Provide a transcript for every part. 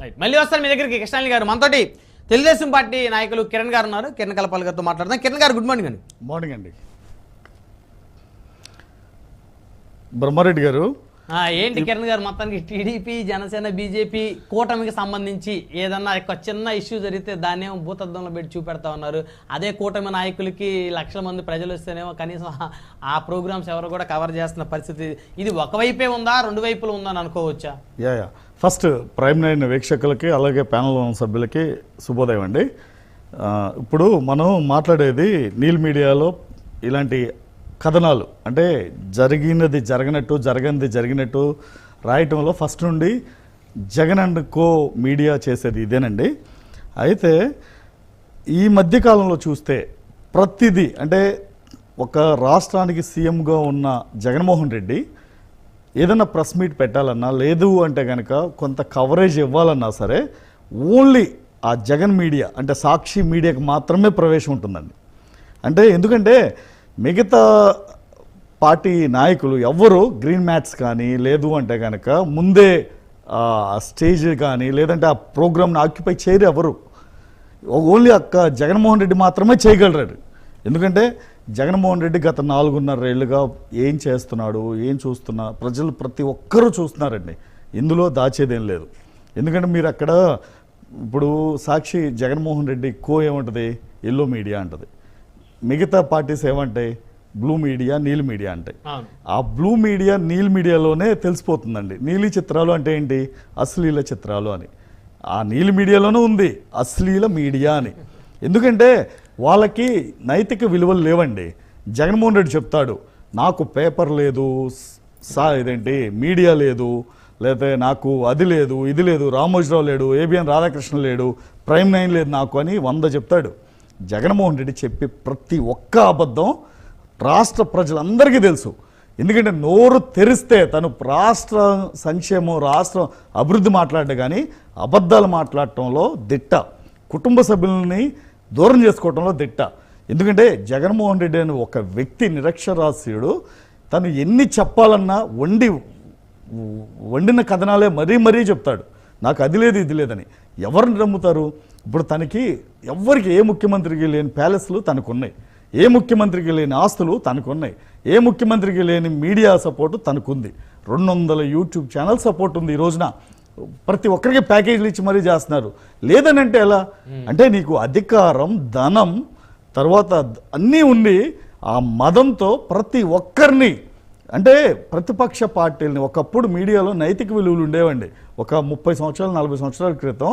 Right. మళ్ళీ వస్తాను మీ దగ్గరికి కృష్ణాలి గారు. మనతోటి తెలుగుదేశం పార్టీ నాయకులు కిరణ్ గారు ఉన్నారు. కిరణ్ కలపాల్ గారితో మాట్లాడదాం. కిరణ్ గారు గుడ్ మార్నింగ్ అండి. మార్నింగ్ అండి. బ్రహ్మారెడ్డి గారు ఏంటి కిరణ్ గారు మొత్తానికి టీడీపీ జనసేన బీజేపీ కూటమికి సంబంధించి ఏదన్నా ఒక చిన్న ఇష్యూ జరిగితే దాన్నేమో ఏమో భూతద్దంలో పెట్టి చూపెడతా ఉన్నారు. అదే కూటమి నాయకులకి లక్షల మంది ప్రజలు వస్తేనేమో కనీసం ఆ- ప్రోగ్రామ్స్ ఎవరు కూడా కవర్ చేస్తున్న పరిస్థితి. ఇది ఒకవైపే ఉందా రెండు వైపులు ఉందా అని అనుకోవచ్చా? యా ఫస్ట్ ప్రైమ్ నైన్ వీక్షకులకి అలాగే ప్యానల్ సభ్యులకి శుభోదయం అండి. ఇప్పుడు మనం మాట్లాడేది నీల్ మీడియాలో ఇలాంటి కథనాలు. అంటే జరిగినది జరగనట్టు జరగనిది జరిగినట్టు రాయటంలో ఫస్ట్ నుండి జగన్ అండ్ కో మీడియా చేసేది ఇదేనండి. అయితే ఈ మధ్యకాలంలో చూస్తే ప్రతిదీ అంటే ఒక రాష్ట్రానికి సీఎంగా ఉన్న జగన్మోహన్ రెడ్డి ఏదైనా ప్రెస్ మీట్ పెట్టాలన్నా లేదు అంటే కనుక కొంత కవరేజ్ ఇవ్వాలన్నా సరే ఓన్లీ ఆ జగన్ మీడియా అంటే సాక్షి మీడియాకి మాత్రమే ప్రవేశం ఉంటుందండి. అంటే ఎందుకంటే మిగతా పార్టీ నాయకులు ఎవ్వరు గ్రీన్ మ్యాట్స్ కానీ లేదు అంటే కనుక ముందే ఆ స్టేజ్ కానీ లేదంటే ఆ ప్రోగ్రామ్ని ఆక్యుపై చేయరు ఎవరు. ఓన్లీ అక్క జగన్మోహన్ రెడ్డి మాత్రమే చేయగలరాడు. ఎందుకంటే జగన్మోహన్ రెడ్డి గత నాలుగున్నర ఏళ్ళుగా ఏం చేస్తున్నాడు ఏం చూస్తున్నా ప్రజలు ప్రతి ఒక్కరూ చూస్తున్నారండి. ఇందులో దాచేదేం లేదు. ఎందుకంటే మీరు అక్కడ ఇప్పుడు సాక్షి జగన్మోహన్ రెడ్డి కో ఏముంటుంది? ఎల్లో మీడియా అంటది. మిగతా పార్టీస్ ఏమంటాయి? బ్లూ మీడియా నీల్ మీడియా అంటాయి. ఆ బ్లూ మీడియా నీల్ మీడియాలోనే తెలిసిపోతుందండి. నీలి చిత్రాలు అంటే ఏంటి? అశ్లీల చిత్రాలు అని. ఆ నీలి మీడియాలోనే ఉంది. అశ్లీల మీడియా అని. ఎందుకంటే వాళ్ళకి నైతిక విలువలు లేవండి. జగన్మోహన్ రెడ్డి చెప్తాడు నాకు పేపర్ లేదు సా ఇదేంటి? మీడియా లేదు లేకపోతే నాకు అది లేదు ఇది లేదు రామోజీరావు లేడు ఏబిఎన్ రాధాకృష్ణ లేడు ప్రైమ్ నైన్ లేదు నాకు అని వంద చెప్తాడు. జగన్మోహన్ రెడ్డి చెప్పే ప్రతి ఒక్క అబద్ధం రాష్ట్ర ప్రజలందరికీ తెలుసు. ఎందుకంటే నోరు తెరిస్తే తను రాష్ట్ర సంక్షేమం రాష్ట్రం అభివృద్ధి మాట్లాడే కానీ అబద్ధాలు మాట్లాడటంలో దిట్ట. కుటుంబ సభ్యులని దూరం చేసుకోవటంలో దిట్ట. ఎందుకంటే జగన్మోహన్ రెడ్డి అనే ఒక వ్యక్తి నిరక్షరాస్యుడు. తను ఎన్ని చెప్పాలన్నా వండి వండిన కథనాలే మరీ మరీ చెప్తాడు. నాకు అది లేదు ఇది లేదని. ఎవరిని నమ్ముతారు? ఇప్పుడు తనకి ఎవ్వరికి ఏ ముఖ్యమంత్రికి లేని ప్యాలెస్లు తనకున్నాయి. ఏ ముఖ్యమంత్రికి లేని ఆస్తులు తనకున్నాయి. ఏ ముఖ్యమంత్రికి లేని మీడియా సపోర్టు తనకుంది. రెండు వందల యూట్యూబ్ ఛానల్ సపోర్ట్ ఉంది ఈ రోజున. ప్రతి ఒక్కరికి ప్యాకేజీలు ఇచ్చి మరీ చేస్తున్నారు. లేదని అంటే ఎలా అంటే నీకు అధికారం ధనం తర్వాత అన్నీ ఉండి ఆ మదంతో ప్రతి ఒక్కరిని అంటే ప్రతిపక్ష పార్టీలని ఒకప్పుడు మీడియాలో నైతిక విలువలు ఉండేవండి. ఒక ముప్పై సంవత్సరాలు నలభై సంవత్సరాల క్రితం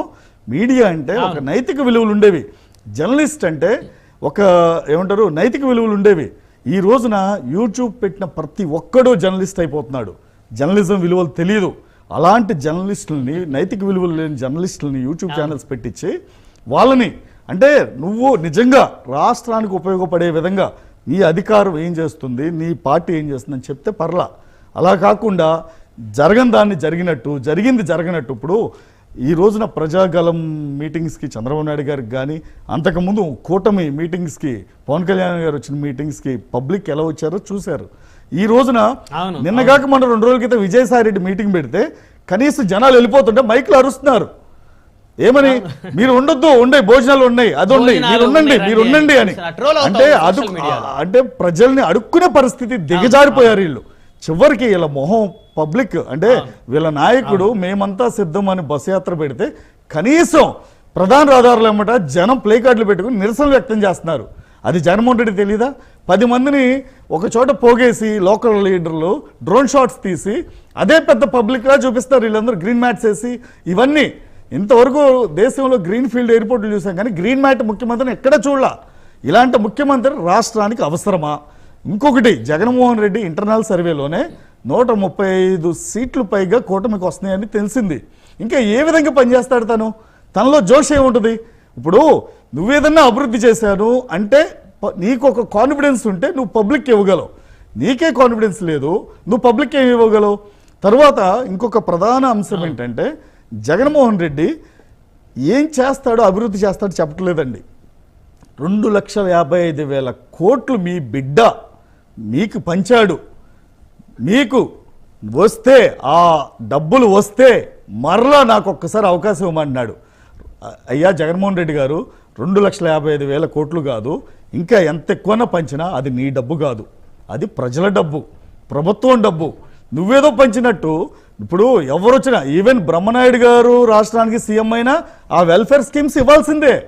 మీడియా అంటే ఒక నైతిక విలువలు ఉండేవి. జర్నలిస్ట్ అంటే ఒక ఏమంటారు నైతిక విలువలు ఉండేవి. ఈ రోజున యూట్యూబ్ పెట్టిన ప్రతి ఒక్కడూ జర్నలిస్ట్ అయిపోతున్నాడు. జర్నలిజం విలువలు తెలియదు అలాంటి జర్నలిస్టులని నైతిక విలువలు లేని జర్నలిస్టులని యూట్యూబ్ ఛానల్స్ పెట్టించి వాళ్ళని అంటే నువ్వు నిజంగా రాష్ట్రానికి ఉపయోగపడే విధంగా నీ అధికారం ఏం చేస్తుంది నీ పార్టీ ఏం చేస్తుందని చెప్తే పర్లా. అలా కాకుండా జరగని దాన్ని జరిగినట్టు జరిగింది జరగనట్టు ఇప్పుడు ఈ రోజున ప్రజాగలం మీటింగ్స్కి చంద్రబాబు నాయుడు గారికి కానీ అంతకుముందు కూటమి మీటింగ్స్కి పవన్ కళ్యాణ్ గారు వచ్చిన మీటింగ్స్కి పబ్లిక్ ఎలా వచ్చారో చూశారు. ఈ రోజున నిన్నగాక మన రెండు రోజుల క్రితం విజయసాయి రెడ్డి మీటింగ్ పెడితే కనీసం జనాలు వెళ్ళిపోతుంటే మైక్లు అరుస్తున్నారు. ఏమని? మీరు ఉండొద్దు ఉండే భోజనాలు ఉన్నాయి అది ఉన్నాయి మీరు ఉండండి మీరు. ఉండండి అని. అంటే లో. అంటే ప్రజల్ని అడుక్కునే పరిస్థితి దిగజారిపోయారు వీళ్ళు. చివరికి వీళ్ళ మొహం పబ్లిక్ అంటే వీళ్ళ నాయకుడు మేమంతా సిద్ధం అని బస్ యాత్ర పెడితే కనీసం ప్రధాన రహదారులు ఏమట జనం ప్లే కార్డులు పెట్టుకుని నిరసన వ్యక్తం చేస్తున్నారు. అది జగన్మోహన్ రెడ్డి తెలీదా? పది మందిని ఒక చోట పోగేసి లోకల్ లీడర్లు డ్రోన్ షాట్స్ తీసి అదే పెద్ద పబ్లిక్గా చూపిస్తారు వీళ్ళందరూ గ్రీన్ మ్యాట్స్ వేసి. ఇవన్నీ ఇంతవరకు దేశంలో గ్రీన్ ఫీల్డ్ ఎయిర్పోర్ట్లు చూసాం కానీ గ్రీన్ మ్యాట్ ముఖ్యమంత్రిని ఎక్కడ చూడలా? ఇలాంటి ముఖ్యమంత్రి రాష్ట్రానికి అవసరమా? ఇంకొకటి జగన్మోహన్ రెడ్డి ఇంటర్నల్ సర్వేలోనే నూట ముప్పై ఐదు సీట్లు పైగా కూటమికి వస్తున్నాయని తెలిసింది. ఇంకా ఏ విధంగా పనిచేస్తాడు తను? తనలో జోష్ ఏముంటుంది? ఇప్పుడు నువ్వేదన్నా అభివృద్ధి చేశాను అంటే ప- నీకు ఒక కాన్ఫిడెన్స్ ఉంటే నువ్వు పబ్లిక్ ఇవ్వగలవు. నీకే కాన్ఫిడెన్స్ లేదు నువ్వు పబ్లిక్ ఏమి ఇవ్వగలవు? తర్వాత ఇంకొక ప్రధాన అంశం ఏంటంటే జగన్మోహన్ రెడ్డి ఏం చేస్తాడో అభివృద్ధి చేస్తాడో చెప్పట్లేదండి. రెండు లక్షల యాభై ఐదు వేల కోట్లు మీ బిడ్డ మీకు పంచాడు. మీకు వస్తే ఆ డబ్బులు వస్తే మరలా నాకు ఒక్కసారి అవకాశం ఇవ్వమన్నాడు. అయ్యా జగన్మోహన్ రెడ్డి గారు రెండు లక్షల యాభై ఐదు వేల కోట్లు కాదు ఇంకా ఎంత ఎక్కువన్నా పంచినా అది నీ డబ్బు కాదు. అది ప్రజల డబ్బు ప్రభుత్వం డబ్బు. నువ్వేదో పంచినట్టు ఇప్పుడు ఎవరు వచ్చినా ఈవెన్ బ్రహ్మనాయుడు గారు రాష్ట్రానికి సీఎం అయినా ఆ వెల్ఫేర్ స్కీమ్స్ ఇవ్వాల్సిందే.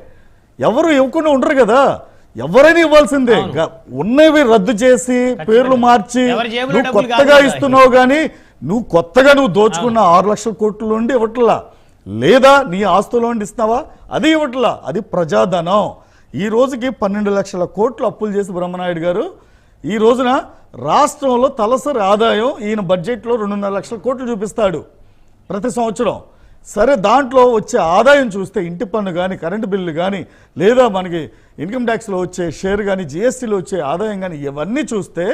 ఎవరు ఇవ్వకుండా ఉండరు కదా. ఎవరైనా ఇవ్వాల్సిందే. ఉన్నవి రద్దు చేసి పేర్లు మార్చి నువ్వు కొత్తగా. ఇస్తున్నావు కానీ నువ్వు కొత్తగా నువ్వు దోచుకున్న ఆరు లక్షల కోట్ల నుండి ఇవ్వట్లా. లేదా నీ ఆస్తుల నుండి ఇస్తున్నావా? అది ఇవ్వట్లా. అది ప్రజాధనం. ఈ రోజుకి పన్నెండు లక్షల కోట్లు అప్పులు చేసి బ్రహ్మనాయుడు గారు. ఈ రోజున రాష్ట్రంలో తలసరి ఆదాయం ఈయన బడ్జెట్లో రెండున్నర లక్షల కోట్లు చూపిస్తాడు ప్రతి సంవత్సరం. సరే దాంట్లో వచ్చే ఆదాయం చూస్తే ఇంటి పన్ను కానీ కరెంటు బిల్లు కానీ లేదా మనకి ఇన్కమ్ ట్యాక్స్లో వచ్చే షేర్ కానీ జిఎస్టీలో వచ్చే ఆదాయం కానీ ఇవన్నీ చూస్తే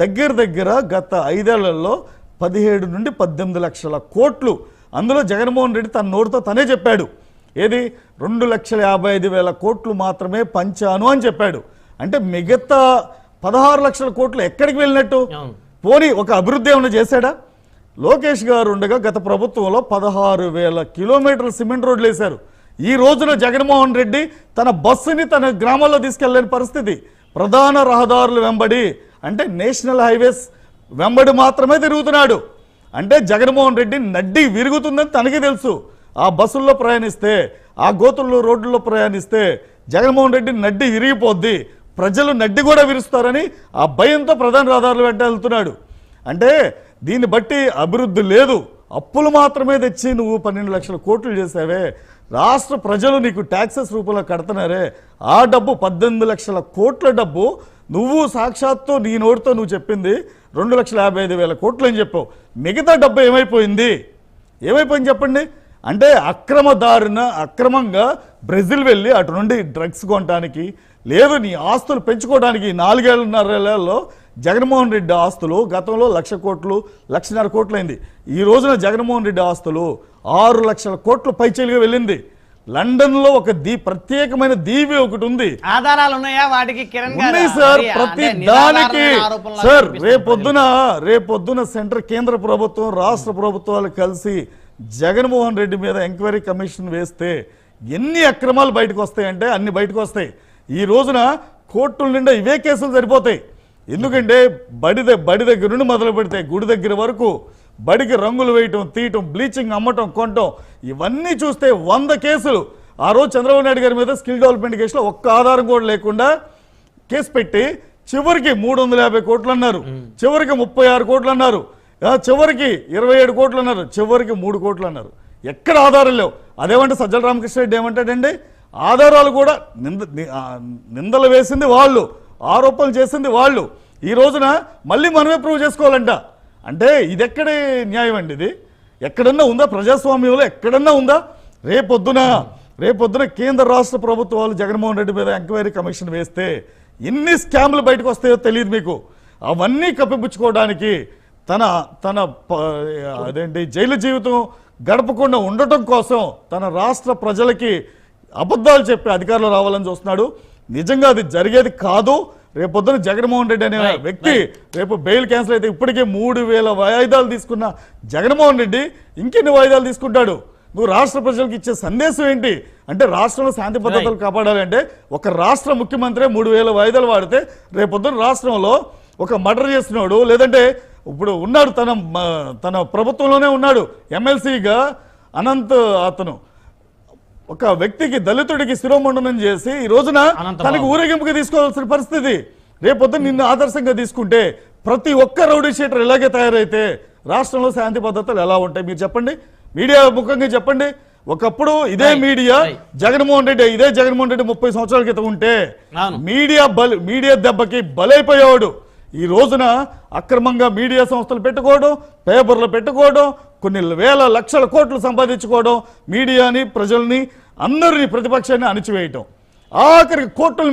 దగ్గర దగ్గర గత ఐదేళ్ళలో పదిహేడు నుండి పద్దెనిమిది లక్షల కోట్లు. అందులో జగన్మోహన్ రెడ్డి తన నోటితో తనే చెప్పాడు. ఏది? రెండు లక్షల యాభై ఐదు వేల కోట్లు మాత్రమే పంచాను అని చెప్పాడు. అంటే మిగతా పదహారు లక్షల కోట్లు ఎక్కడికి వెళ్ళినట్టు. పోనీ ఒక అభివృద్ధి ఏమైనా చేశాడా? లోకేష్ గారు ఉండగా గత ప్రభుత్వంలో పదహారు వేల కిలోమీటర్ల సిమెంట్ రోడ్లు వేశారు. ఈ రోజున జగన్మోహన్ రెడ్డి తన బస్సుని తన గ్రామాల్లో తీసుకెళ్ళేని పరిస్థితి. ప్రధాన రహదారులు వెంబడి అంటే నేషనల్ హైవేస్ వెంబడి మాత్రమే తిరుగుతున్నాడు. అంటే జగన్మోహన్ రెడ్డి నడ్డి విరుగుతుందని తనకి తెలుసు. ఆ బస్సుల్లో ప్రయాణిస్తే ఆ గోతుల్లో రోడ్లలో ప్రయాణిస్తే జగన్మోహన్ రెడ్డి నడ్డి విరిగిపోద్ది. ప్రజలు నడ్డి కూడా విరుస్తారని ఆ భయంతో ప్రధాన రహదారులు వెంట వెళ్తున్నాడు. అంటే దీన్ని బట్టి అభివృద్ధి లేదు. అప్పులు మాత్రమే తెచ్చి నువ్వు పన్నెండు లక్షల కోట్లు చేసావే. రాష్ట్ర ప్రజలు నీకు ట్యాక్సెస్ రూపంలో కడుతున్నారే. ఆ డబ్బు పద్దెనిమిది లక్షల కోట్ల డబ్బు నువ్వు సాక్షాత్తు నీ నోటితో నువ్వు చెప్పింది రెండు లక్షల యాభై ఐదు వేల కోట్లు అని చెప్పావు. మిగతా డబ్బు ఏమైపోయింది? ఏమైపోయింది చెప్పండి? అంటే అక్రమదారిన అక్రమంగా బ్రెజిల్ వెళ్ళి అటు నుండి డ్రగ్స్ కొనడానికి లేదు నీ ఆస్తులు పెంచుకోవడానికి ఈ నెలల్లో జగన్మోహన్ రెడ్డి ఆస్తులు గతంలో లక్ష కోట్లు లక్షన్నర కోట్లు అయింది ఈ రోజున జగన్మోహన్ రెడ్డి ఆస్తులు ఆరు లక్షల కోట్ల పైచీలుగా వెళ్ళింది. లండన్లో ఒక దీ ప్రత్యేకమైన దీవి ఒకటి ఉంది. ఆధారాలు ఉన్నాయా వాటికి కిరణ్ గారు ఉన్నాయి సార్ ప్రతి దానికి. సార్. రేపొద్దున రేపొద్దున సెంటర్ కేంద్ర ప్రభుత్వం రాష్ట్ర ప్రభుత్వాలు కలిసి జగన్మోహన్ రెడ్డి మీద ఎంక్వైరీ కమిషన్ వేస్తే ఎన్ని అక్రమాలు బయటకు వస్తాయంటే అన్ని బయటకు వస్తాయి. ఈ రోజున కోర్టుల నిండా ఇవే కేసులు సరిపోతాయి. ఎందుకంటే బడి బడి దగ్గర నుండి మొదలు పెడితే గుడి దగ్గర వరకు బడికి రంగులు వేయటం తీయటం బ్లీచింగ్ అమ్మటం కొనటం ఇవన్నీ చూస్తే వంద కేసులు. ఆ రోజు చంద్రబాబు నాయుడు గారి మీద స్కిల్ డెవలప్మెంట్ కేసులో ఒక్క ఆధారం కూడా లేకుండా కేసు పెట్టి చివరికి మూడు వందల యాభై కోట్లు అన్నారు. చివరికి ముప్పై ఆరు కోట్లు అన్నారు. చివరికి ఇరవై ఏడు కోట్లు అన్నారు. చివరికి మూడు కోట్లు అన్నారు. ఎక్కడ ఆధారం లేవు. అదేమంటే సజ్జల రామకృష్ణ రెడ్డి ఏమంటాడండి? ఆధారాలు కూడా నింద నిందలు వేసింది వాళ్ళు. ఆరోపణలు చేసింది వాళ్ళు. ఈ రోజున మళ్ళీ మనమే ప్రూవ్ చేసుకోవాలంట. అంటే ఇది ఎక్కడి న్యాయం అండి ఇది? ఎక్కడన్నా ఉందా ప్రజాస్వామ్యంలో? ఎక్కడన్నా ఉందా? రేపొద్దున రేపొద్దున కేంద్ర రాష్ట్ర ప్రభుత్వాలు జగన్మోహన్ రెడ్డి మీద ఎంక్వైరీ కమిషన్ వేస్తే ఎన్ని స్కామ్లు బయటకు వస్తాయో తెలియదు మీకు. అవన్నీ కప్పిపుచ్చుకోవడానికి తన తన ప- అదేంటి జైలు జీవితం గడపకుండా ఉండటం కోసం తన రాష్ట్ర ప్రజలకి అబద్ధాలు చెప్పి అధికారులు రావాలని చూస్తున్నాడు. నిజంగా అది జరిగేది కాదు. రేపొద్దున జగన్మోహన్ రెడ్డి అనే వ్యక్తి రేపు బెయిల్ క్యాన్సిల్ అయితే ఇప్పటికే మూడు వేల వాయిదాలు తీసుకున్న జగన్మోహన్ రెడ్డి ఇంకెన్ని వాయిదాలు తీసుకుంటాడు? నువ్వు రాష్ట్ర ప్రజలకు ఇచ్చే సందేశం ఏంటి? అంటే రాష్ట్రంలో శాంతి భద్రతలు కాపాడాలంటే ఒక రాష్ట్ర ముఖ్యమంత్రి మూడు వేల వాయిదాలు వాడితే రేపొద్దున రాష్ట్రంలో ఒక మర్డర్ చేస్తున్నాడు. లేదంటే ఇప్పుడు ఉన్నాడు తన తన ప్రభుత్వంలోనే ఉన్నాడు. ఎమ్మెల్సీగా అనంత్ అతను. ఒక వ్యక్తికి దళితుడికి శిరోమండనం చేసి ఈ రోజున. తనకు ఊరేగింపుగా తీసుకోవాల్సిన పరిస్థితి రేపొద్దున నిన్ను ఆదర్శంగా తీసుకుంటే ప్రతి ఒక్క రౌడీ షీటర్ ఇలాగే తయారైతే రాష్ట్రంలో శాంతి భద్రతలు ఎలా ఉంటాయి మీరు చెప్పండి మీడియా ముఖంగా చెప్పండి ఒకప్పుడు ఇదే మీడియా. జగన్మోహన్ రెడ్డి ఇదే జగన్మోహన్ రెడ్డి ముప్పై సంవత్సరాల క్రితం ఉంటే. మీడియా బలి మీడియా దెబ్బకి బలైపోయేవాడు ఈ రోజున అక్రమంగా మీడియా సంస్థలు పెట్టుకోవడం పేపర్లు పెట్టుకోవడం కొన్ని వేల లక్షల కోట్లు సంపాదించుకోవడం మీడియాని ప్రజల్ని అందరినీ ప్రతిపక్షాన్ని అణిచివేయటం. ఆఖరికి కోర్టుల